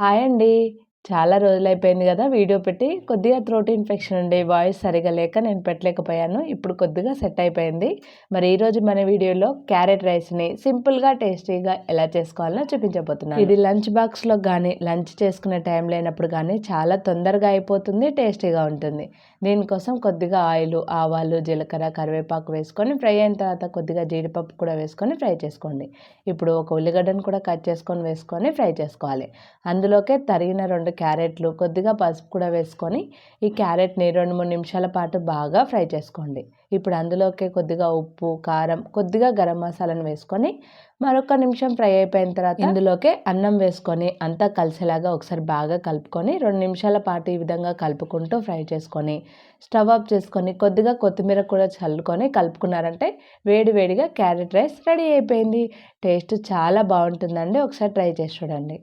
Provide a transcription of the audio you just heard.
Hi అండి. చాలా రోజులైపోయింది కదా వీడియో పెట్టి. కొద్దిగా థ్రోట్ ఇన్ఫెక్షన్ ఉండే వాయిస్ సరిగా లేక నేను పెట్టలేకపోయాను. ఇప్పుడు కొద్దిగా సెట్ అయిపోయింది. మరి ఈరోజు మన వీడియోలో క్యారెట్ రైస్ని సింపుల్గా టేస్టీగా ఎలా చేసుకోవాలో చూపించబోతున్నాను. ఇది లంచ్ బాక్స్లో కానీ లంచ్ చేసుకునే టైం లేనప్పుడు కానీ చాలా తొందరగా అయిపోతుంది టేస్టీగా ఉంటుంది. దీనికోసం కొద్దిగా ఆయిల్ ఆవాలు జీలకర్ర కరివేపాకు వేసుకొని ఫ్రై అయిన తర్వాత కొద్దిగా జీడిపప్పు కూడా వేసుకొని ఫ్రై చేసుకోండి. ఇప్పుడు ఒక ఉల్లిగడ్డను కూడా కట్ చేసుకొని వేసుకొని ఫ్రై చేసుకోవాలి. అందులోకే తరిగిన రెండు క్యారెట్లు కొద్దిగా పసుపు కూడా వేసుకొని ఈ క్యారెట్ని రెండు మూడు నిమిషాల పాటు బాగా ఫ్రై చేసుకోండి. ఇప్పుడు అందులోకి కొద్దిగా ఉప్పు కారం కొద్దిగా గరం మసాలాను వేసుకొని మరొక నిమిషం ఫ్రై అయిపోయిన తర్వాత ఇందులోకి అన్నం వేసుకొని అంతా కలిసేలాగా ఒకసారి బాగా కలుపుకొని రెండు నిమిషాల పాటు ఈ విధంగా కలుపుకుంటూ ఫ్రై చేసుకొని స్టవ్ ఆఫ్ చేసుకొని కొద్దిగా కొత్తిమీర కూడా చల్లుకొని కలుపుకున్నారంటే వేడి వేడిగా క్యారెట్ రైస్ రెడీ అయిపోయింది. టేస్ట్ చాలా బాగుంటుందండి. ఒకసారి ట్రై చేసి చూడండి.